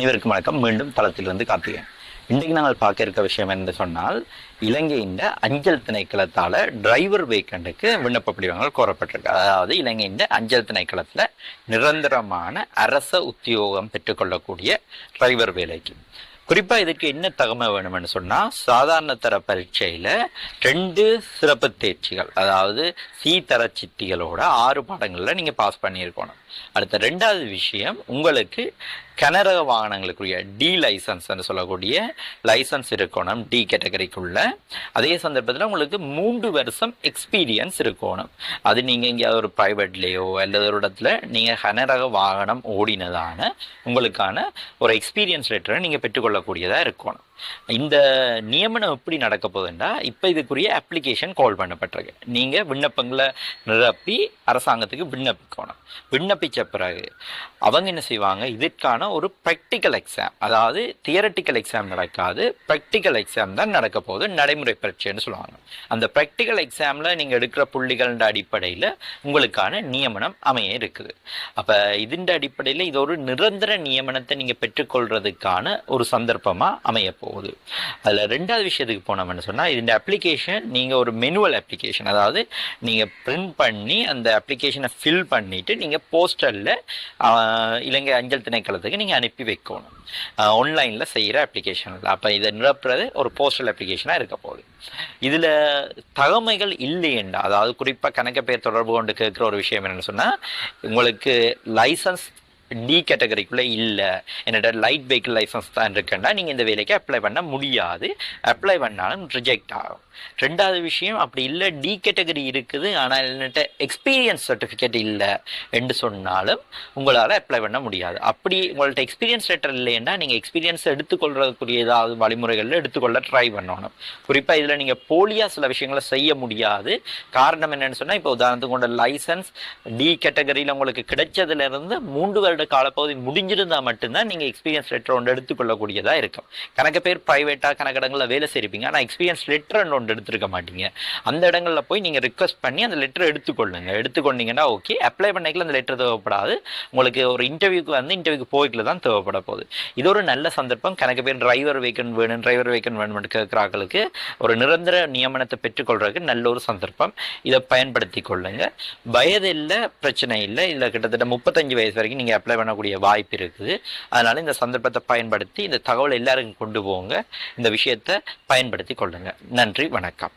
அனைவருக்கும் வணக்கம். மீண்டும் தளத்திலிருந்து கார்த்திகேயன் இன்றைக்கு நாங்கள் பார்க்க இருக்க விஷயம் என்று சொன்னால் இலங்கையின் அஞ்சல் திணைக்களத்தால் டிரைவர் வேக்கண்டுக்கு விண்ணப்ப படிவங்கள் கோரப்பட்டிருக்கு. அதாவது இலங்கையின் அஞ்சல் திணைக்களத்தில் நிரந்தரமான அரச உத்தியோகம் பெற்றுக்கொள்ளக்கூடிய டிரைவர் வேலைக்கு. குறிப்பாக இதுக்கு என்ன தகமை வேணும்னு சொன்னால் சாதாரண தர பரீட்சையில் ரெண்டு சிறப்பு தேர்ச்சிகள் அதாவது சி தர சித்திகளோட ஆறு பாடங்களில் நீங்கள் பாஸ் பண்ணியிருக்கணும். அடுத்த ரெண்டாவது விஷயம் உங்களுக்கு கனரக வாகனங்களுக்குரிய டி லைசன்ஸ்னு சொல்லக்கூடிய லைசன்ஸ் இருக்கணும் டி கேட்டகரிக்குள்ள அதே சந்தர்ப்பத்தில் உங்களுக்கு மூன்று வருஷம் எக்ஸ்பீரியன்ஸ் இருக்கணும். அது நீங்கள் எங்கேயாவது ஒரு ப்ரைவேட்லேயோ அல்லது ஒரு இடத்துல நீங்கள் கனரக வாகனம் ஓடினதான உங்களுக்கான ஒரு எக்ஸ்பீரியன்ஸ் லெட்டரை நீங்கள் பெற்றுக்கொள்ளக்கூடியதாக இருக்கணும். இந்த நியமனம் எப்படி நடக்க போகுதுன்னா இப்போ இதுக்குரிய அப்ளிகேஷன் கால் பண்ணப்பட்டிருக்கு. நீங்கள் விண்ணப்பங்களை நிரப்பி அரசாங்கத்துக்கு விண்ணப்பிக்கணும். விண்ணப்பித்த பிறகு அவங்க என்ன செய்வாங்க? இதற்கான ஒரு ப்ராக்டிக்கல் எக்ஸாம் அதாவது தியரட்டிக்கல் எக்ஸாம் நடக்காது ப்ராக்டிக்கல் எக்ஸாம் தான் நடக்க போகுது நடைமுறை பரீட்சைன்னு சொல்லுவாங்க. அந்த ப்ராக்டிக்கல் எக்ஸாமில் நீங்கள் எடுக்கிற புள்ளிகளின் அடிப்படையில் உங்களுக்கான நியமனம் அமைய இருக்குது. அப்போ இதன் அடிப்படையில் இது ஒரு நிரந்தர நியமனத்தை நீங்கள் பெற்றுக்கொள்றதுக்கான ஒரு சந்தர்ப்பமாக அமைய போகுது அதில் ரெண்டாவது விஷயத்துக்கு போனோம்னு சொன்னால் இந்த அப்ளிகேஷன் நீங்கள் ஒரு மெனுவல் அப்ளிகேஷன் அதாவது நீங்கள் பிரிண்ட் பண்ணி அந்த அப்ளிகேஷனை ஃபில் பண்ணிவிட்டு நீங்கள் போஸ்டரில் இலங்கை அஞ்சல் திணைக்களத்துக்கு நீங்கள் அனுப்பி வைக்கணும். ஆன்லைனில் செய்கிற அப்ளிகேஷனில் அப்போ இதை நிரப்புறது ஒரு போஸ்டல் அப்ளிகேஷனாக இருக்க போகுது. இதில் தகமைகள் இல்லையண்டா. அதாவது குறிப்பாக கணக்கு பேர் தொடர்பு கொண்டு கேட்குற ஒரு விஷயம் என்னென்னு சொன்னால் உங்களுக்கு லைசன்ஸ் டி கேட்டகரிக்குள்ளே இல்லை. என்னோட லைட் வெஹிக்கிள் லைசன்ஸ் தான் இருக்குன்னா நீங்கள் இந்த வேலைக்கு அப்ளை பண்ண முடியாது. அப்ளை பண்ணாலும் ரிஜெக்ட் ஆகும். ரெண்டாவது விஷயம் அப்படி இல்லை டி கேட்டகரி இருக்குது ஆனால் என்னட்ட எக்ஸ்பீரியன்ஸ் சர்டிஃபிகேட் இல்லை என்று சொன்னாலும் உங்களால் அப்ளை பண்ண முடியாது. அப்படி உங்கள்ட்ட எக்ஸ்பீரியன்ஸ் லெட்டர் இல்லைன்னா நீங்கள் எக்ஸ்பீரியன்ஸ் எடுத்துக்கொள்றதுக்குரிய ஏதாவது வழிமுறைகளில் எடுத்துக்கொள்ள ட்ரை பண்ணணும். குறிப்பாக இதில் நீங்கள் போலியாக சில விஷயங்களை செய்ய முடியாது. காரணம் என்னென்னு சொன்னால் இப்போ உதாரணத்துக்கு உங்களோட லைசன்ஸ் டி கேட்டகரியில் உங்களுக்கு கிடைச்சதுலேருந்து மூன்று வருட காலப்பகுதி முடிஞ்சிருந்தா மட்டும்தான் நீங்கள் எக்ஸ்பீரியன்ஸ் லெட்டர் ஒன்று எடுத்துக்கொள்ளக்கூடியதாக இருக்கும். கணக்கு பேர் ப்ரைவேட்டாக கணக்கிடங்களில் வேலை செய்யிருப்பீங்க ஆனால் எக்ஸ்பீரியன்ஸ் லெட்டர் ஒன்று எடுத்துருக்க மாட்டீங்க. அந்த இடங்களில் போய் நீங்கள் ரிக்வஸ்ட் பண்ணி அந்த லெட்டர் எடுத்துக்கொள்ளுங்க. எடுத்துக்கொண்டீங்கன்னா ஓகே அப்ளை பண்ணிக்கல அந்த லெட்டர் தேவைப்படாது. உங்களுக்கு ஒரு இன்டர்வியூக்கு வந்து இன்டர்வியூக்கு போய்க்கல தான் தேவைப்பட போகுது. இது ஒரு நல்ல சந்தர்ப்பம். கணக்கு பேர் டிரைவர் வேக்கன் வேணும் டிரைவர் வேக்கன் வேணும்னு கேட்குறாங்களுக்கு ஒரு நிரந்தர நியமனத்தை பெற்றுக்கொள்றதுக்கு நல்ல ஒரு சந்தர்ப்பம். இதை பயன்படுத்தி கொள்ளுங்க வயது இல்லை. பிரச்சனை இல்லை இதில் கிட்டத்தட்ட முப்பத்தஞ்சு வயசு வரைக்கும் நீங்கள் அப்ளை பண்ணக்கூடிய வாய்ப்பு இருக்குது. அதனால இந்த சந்தர்ப்பத்தை பயன்படுத்தி இந்த தகவலை எல்லாருக்கும் கொண்டு போங்க. இந்த விஷயத்தை பயன்படுத்தி கொள்ளுங்க. நன்றி வணக்கம்.